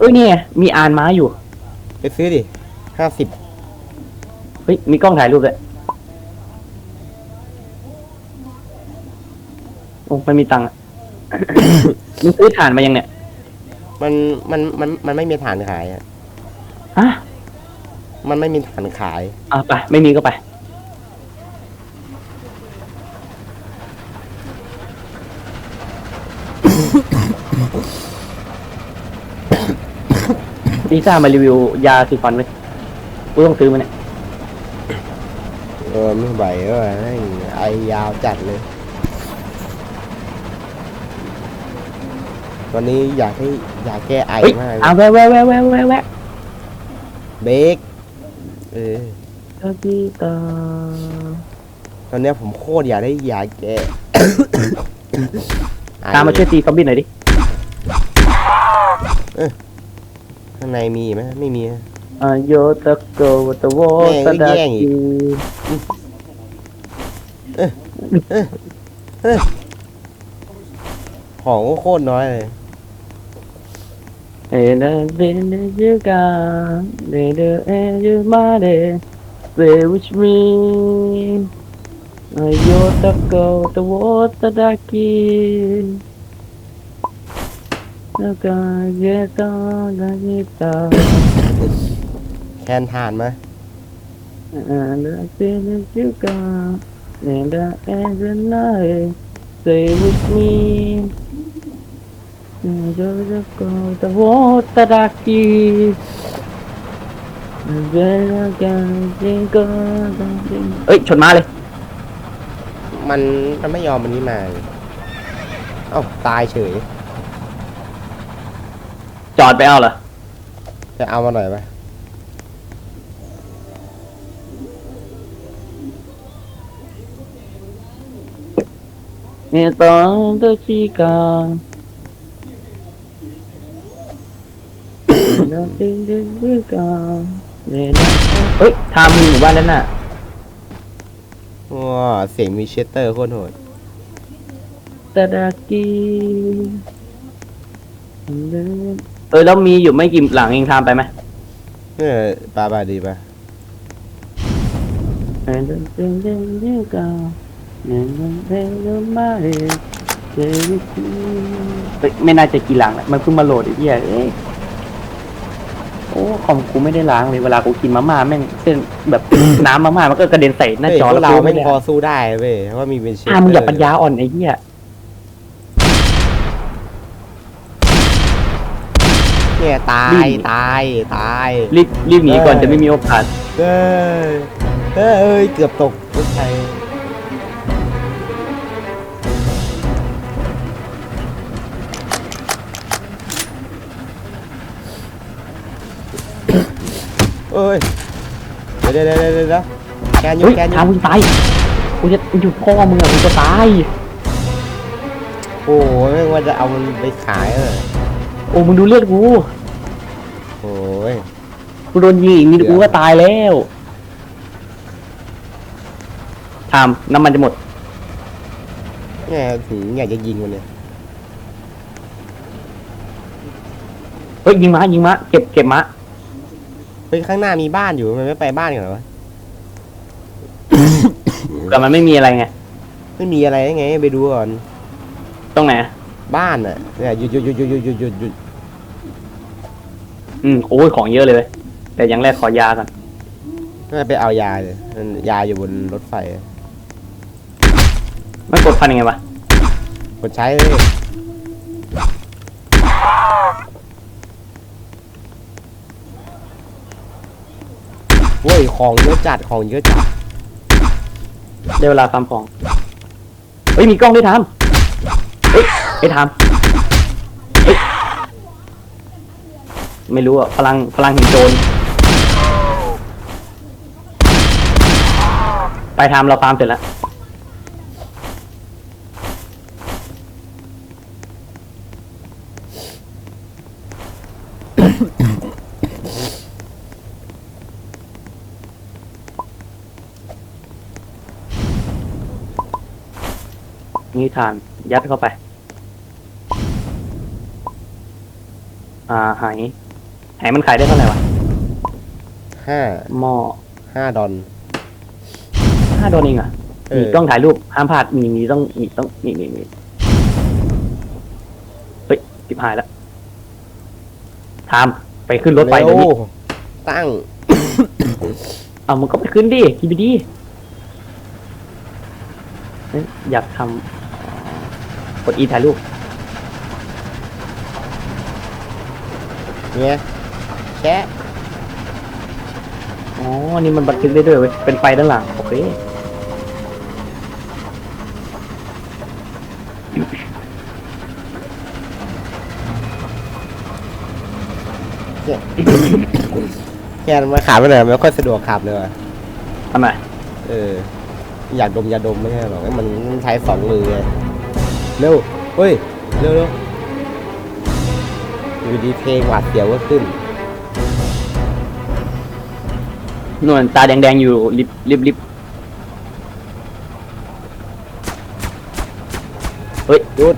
เอ้ยนี่ไงมีอานม้าอยู่ ไปซื้อดิห้าสิบเฮ้ยมีกล้องถ่ายรูปเลยโอ้ไม่มีตังค์อะ มึงซื้อถ่านมายังเนี่ยมันมันมันมันไม่มีฐานขายอะฮะมันไม่มีฐานขาย อะไปไม่มีก็ไป ลิซ่ามารีวิวยาสีฟันเลยกูต้องซื้อมันเนี่ยเออไม่ไหวเออแม่งไอยาวจัดเลย วันนี้อยากให้อยากแก้ไอเฮ้ยมากเลยเอาแวะแวะแวะแวะแวะแวะเบรกเออตาดีตาตอนเนี้ยผมโคตรอยากได้ยาแก้ ไอตามมาช่วยตีซอมบี้หน่อยดิ ข้างในมีไหมไม่มีนะอ่าโยตะโกวตะโวแม่งตะก็ดาแย่งอีกีกของก็โคตรน้อยเลยเอเดเดเดยูกาเดเดเอยูมาเด stay with me อ่าโยตะโกวตะโวตะดากี แล้คนผ่านไหมอ่าล้วเป็นจิวกา and I end the night stay with me เราจะกอดวอตระกีเวลาการจริงก็ต้เอ้ยชนมาเลย มันมันไม่ยอมมันนี้มาอ้าตายเฉย จอดไปเอาเหรอ จะเอามาหน่อยปะเนี่ยตอนเธอชีกาเราติดดิดิกาเนี่ยนะเฮ้ยทำมีหมู่บ้านแล้วน่ะว้าเสียงมีเชสเตอร์โคตรโหดตะดากีเออแล้วมีอยู่ไม่กี่หลังเองทำไปไหมเออปลาบาดีปะเฮ้ยไม่น่าจะกี่หลังแล้วมันเพิ่งมาโหลดไอ้เหี้ยเอ้ยโอ้คอมกูไม่ได้ล้างเลยเวลากูกินมาม่าแม่งเส้นแบบ น้ำมาม่ามันก็กระเด็นใส่หน้าเฮ้ยจอพวแล้กวเรากูไม่ไม่ได้พอสู้ได้เว้ยเพราะว่ามีเป็นเชสเตออ่าร์มึงอย่าปัญญาอ่อนไอ้เหี้ย เนี่ยตายตายตายรีบรีบหนีก่อนจะไม่มีโอกาสเอ้ยเอ้ยเอ้ยเกือบตกรถไฟเอ้ยเดี๋ยวเดี๋ยวเดี๋ยวเดี๋ยวเดี๋ยวแกนอเฮ้ยู่ยแกนอยู่ทำมึงตายกูจะหยุดพ่อมึงอะมึงจะตายโอ้ยไม่ว่าจะเอามันไปขายเออ โอ้มึงดูเลือดกูโอ้ยกูโดนยิงอีกนิดกูก็ตายแล้วทำน้ำมันจะหมดเนี่ยถึงอยากจะยิงมันเนี่ยเฮ้ยยิงม้ายิงม้าเก็บเก็บม้าเฮ้ยข้างหน้ามีบ้านอยู่มันไม่ไปบ้านกันเหรอวะแต่มันไม่มีอะไรไงไม่มีอะไรได้ไง ไปดูก่อนตรงไหน บ้านอะเนี่ยหยุดหยุดหยุดหยุดหยุดหยุดหยุดหยุดอืมโอ้ยของเยอะเลยเว้ยแต่อยังแรกขอยาก่อนน่าจะไปเอายาเลยมันยาอยู่บนรถไฟอะมันกดฟันยังไงวะกดใช้เลยโว้ยของเยอะจัดของเยอะจัด ได้เวลาฟาร์มของ เฮ้ย มีกล้องด้วยทำเฮ้ย ไอ้ทำเฮ้ยไม่รู้อะพลังพลังแห่งโจรไปทำเราฟาร์มเสร็จแล้วนี่ทานยัดเข้าไป อ่าหายไหนมันขายได้เท่าไหร่วะห้าหม้อห้าดอลห้าโดนเองเหรอะเอมีอ กล้องถ่ายรูปห้ามพลาดมีมีต้องมีต้องมีมีมีเฮ้ยจิบหายแล้วทามไปขึ้นรถไฟเดี๋ยวนี้ ร็ตั้ง เอามันก็ไปขึ้นดิกีบีดีเฮ้ยอยากทำกดอีถ่ายรูป เนี่ยแชะอ๋อ นี่มันบันทึกได้ด้วยเว้ย เป็นไฟด้านหลัง โอเค แค่มาขับไปหน่อยไม่ค่อยสะดวกขับเลยว่ะทำไมเออ อยากดมยาดมไม่ใช่หรอกมันมันใช้สองมือไงเร็วเฮ้ย เร็วเร็ว อยู่ดีเพลงหวาดเสียวก็ขึ้น นวลตาแดงๆอยู่ลิบลิบลิบเฮ้ยหยุด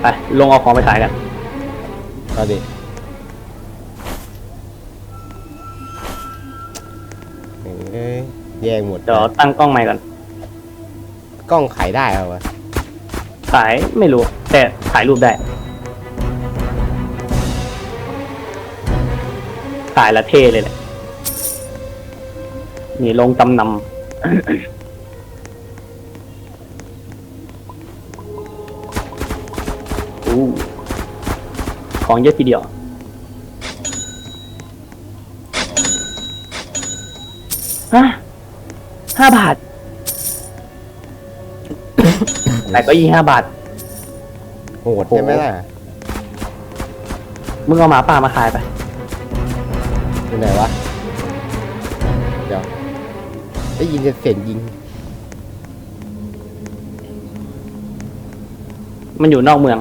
ไปลงเอาของไปขายกันเอาดิเอ้ยแย่งหมดเดี๋ยวตั้งกล้องใหม่ก่อน กล้องขายได้เหรอวะ ขายไม่รู้ แต่ ถ่ายรูปได้ขายละเท่เลยแหละ นี่ลงจำนำอของเยอะทีเดียว ฮะห้าบาท แต่ก็ยี่ห้าบาท โหดใช่ไหมล่ะมึงเอาหมาป่ามาขายไปอยู่ไหนวะ เดี๋ยว ได้ยินเสียงยิง มันอยู่นอกเมือง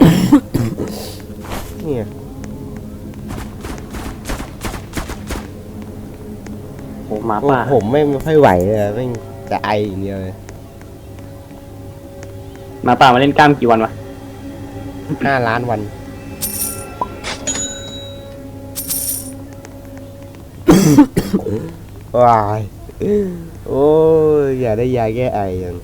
เนี่ยโอ้หมาโอ้ป่า ผมไม่ไม่ค่อยไหวเลยอะไม่งจะไออย่างเดียวเลย หมาป่ามาเล่นกล้ามกี่วันวะ ห้าล้านวัน ว้ายโอ้ยอย่าได้ยาแก้ไอยัง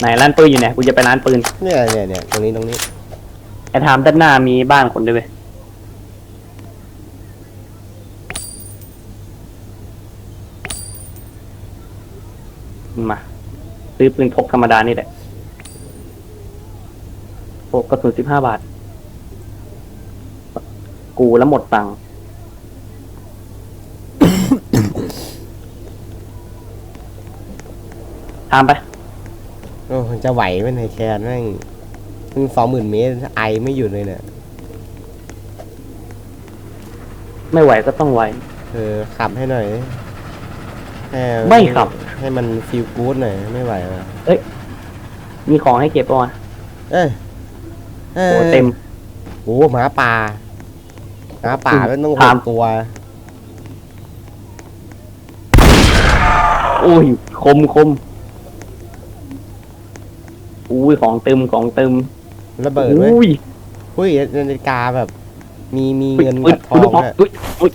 ไหนร้านปืนอยู่ไหนกูจะไปร้านปืนเนี่ยเนี่ยเนี่ยตรงนี้ตรงนี้ ไอ้ทามด้านหน้ามีบ้านคนด้วยเว้ยมา ซื้อปืนพกธรรมดานี่แหละโอ้กระสุนสิบห้าบาท กูแล้วหมดตังค์ทามไป โอ้จะไหวไหมในยแคนแม่งเพิ่งสองหมื่นเมตรไอไม่หยุดเลยเนี่ยไม่ไหวก็ต้องไหว เออขับให้หน่อย ให้ไม่ขับ ให้มันฟีลกู๊ดหน่อยไม่ไหวว่ะมีของให้เก็บป่ะวะเอ้ยเอ้ยโอ้เต็ม โอ้หมาป่าหมาป่าไม่ต้องหถามกตัวอุ้ย คมคมอุ้ยของเติมของเติมระเบิดไหมอุ้ยหุ้ยนาฬิกาแบบ มีมีอุ้ยเงินอุ้ยกับทองลูกน้องอะอุ้ยอุ้ย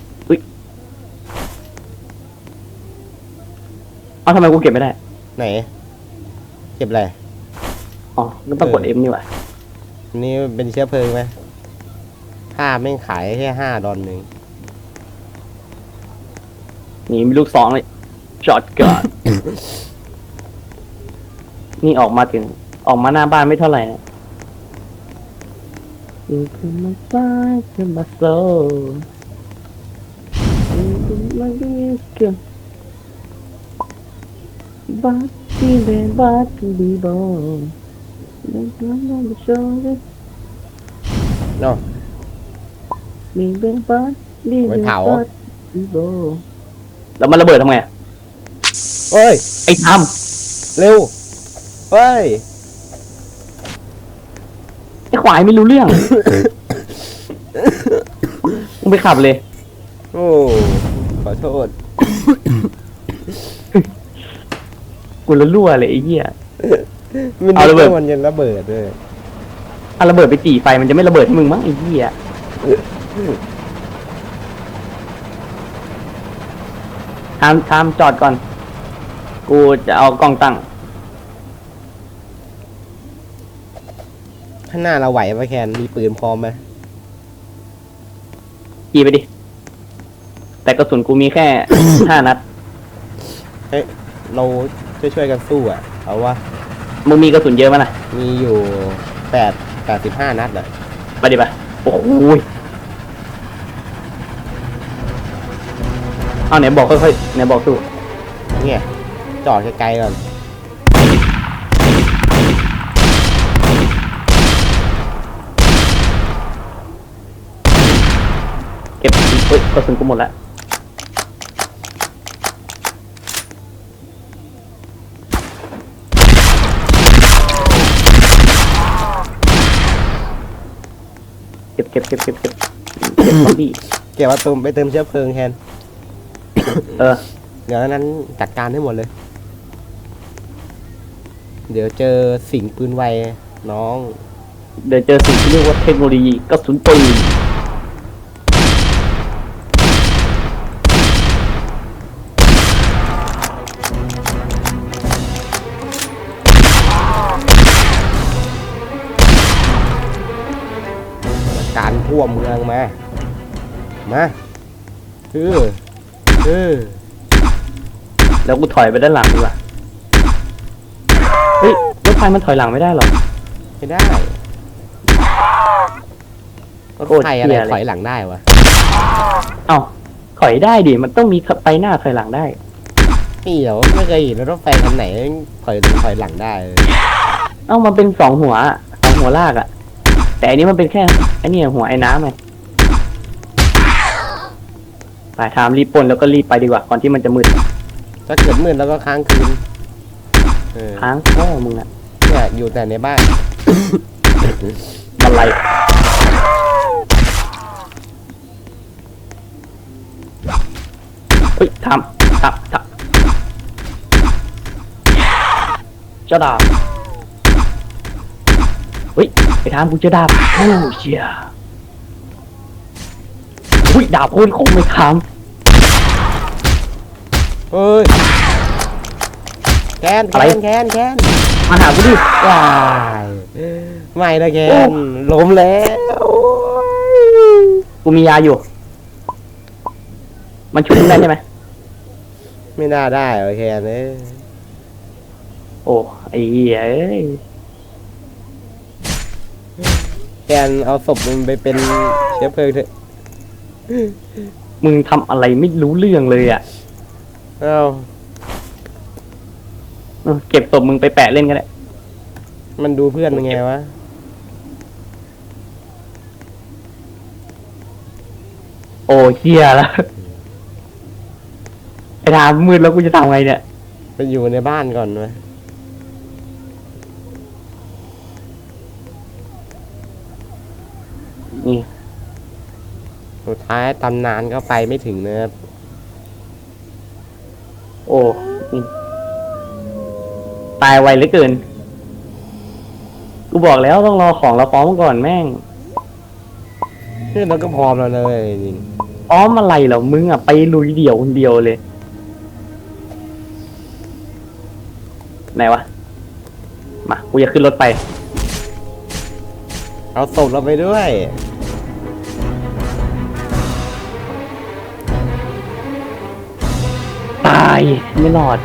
เอาทำไมกูเก็บไม่ได้ ไหน เก็บอะไร อ๋อก็ต้องกดเออเอ็มนี่หว่าอันนี้เป็นเชื้อเพลิงไหมผ้าไม่งขายแค่ห้าดอลหนึ่งนี่มีลูกสองเลยจอดก่อนนี่ออกมาถึง ออกมาหน้าบ้านไม่เท่าไหร่นะ You come my side to my soul You come my wisdom But be there, but to be born Don't come on the shoulder เนาะ Be there, but be ไว้ there, เผา but to be born แล้วมันระเบิดทำไงอะเอ้ย ไอ้ทเร็ว เฮ้ยำไอ้ขวายไม่รู้เรื่อง มึงไปขับเลย โอ้ ขอโทษ กูละรั่วเลยไอ้เหี้ย มันเอาระเบิด มันยังระเบิดด้วยเอาระเบิดไปจีไฟมันจะไม่ระเบิดให้มึงมั้งไอ้เหี้ยทามทามจอดก่อน กูจะเอากล้องตั้ง ข้างหน้าเราไหวปะแคนมีปืนพร้อมไหมจีไปดิ แต่กระสุนกูมีแค่ ห้านัดเรา ช่วยช่วยๆกันสู้อะ เอาว่ามึงมีกระสุนเยอะมั้ยล่ะมีอยู่แปดแปดสิบห้านัดอะไปดิไปโอ้โหยเอาไหนบอกค่อยๆไหนบอกสู้เนี่ยจอดไกลๆก่อนเก็บเฮ้ยกระสุนกูหมดแล้ว เก็บเก็บเก็บเก็บเก็บเก็บซอมบี้เก็บว่าตุมไปเติมเชื้อเพลิงแคนเออ เดี๋ยวนั้นจัดการให้หมดเลย เดี๋ยวเจอสิ่งปืนไวน้อง เดี๋ยวเจอสิ่งที่เรียกว่าเทคโนโลยีกระสุนปืน การทั่วเมืองมา มาเออเออแล้วกูถอยไปด้านหลังดีกว่าเฮ้ยรถไฟมันถอยหลังไม่ได้หรอ ไม่ได้รถโคตรไฟอะไรเหี้ยเลยถอยหลังได้วะ เอ้าถอยได้ดิ มันต้องมีไปหน้าถอยหลังได้นี่เดี๋ยวไม่เคยเห็นรถไฟคันไหนถอยถอยหลังได้เลยเอ้ามันเป็นสองหัวอะสองหัวลากอะ แต่อันนี้มันเป็นแค่ไอ้นี่หัวไอ้น้ำไงไปทามรีบปล้นแล้วก็รีบไปดีกว่าก่อนที่มันจะมืดถ้าเกิดมืดแล้วก็ค้างคืนเออค้างพ่อมึงอะเนี่ยอยู่แต่ในบ้านบันไลเฮ้ยทำทำทำเจ้าดาบเฮ้ยไอ้ทามกูเจอดาบโอ้เชี่ยอุ้ยดาบโคตรคมเลยทามเฮ้ยแคนแคนแคนแคนมาหากูดิว้ายไม่นะแคโอ้นล้มแล้วกูมียาอยู่ มันช่วยมึงได้ใช่ไหมไม่น่าได้โอแคนเอ้ยโอ้ไอ้เหี้ย แคนเอาศพมันไปเป็นเชื้อเพลิงเถอะมึงทำอะไรไม่รู้เรื่องเลยอะเอ้าเออเก็บศพมึงไปแปะเล่นก็ได้มันดูเพื่อนยังไงวะ โอ้เฮียแล้วไอ้ทามมืดแล้วกูจะทำไงเนี่ย ไปอยู่ในบ้านก่อนไหม สุดท้ายตำนานก็ไปไม่ถึงนะครับ โอ้นี่ตายไวเหลือเกิน กูบอกแล้วต้องรอของเราพร้อมก่อนแม่งนี่เราก็พร้อมแล้วเลยจริงพร้อมอะไรเหรอมึงอะไปลุยเดี่ยวคนเดียวเลย ไหนวะ มา กูจะขึ้นรถไป เอาศพเราไปด้วย ไม่หลอด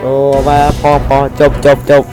โอ้มาพอพอจบจบจบ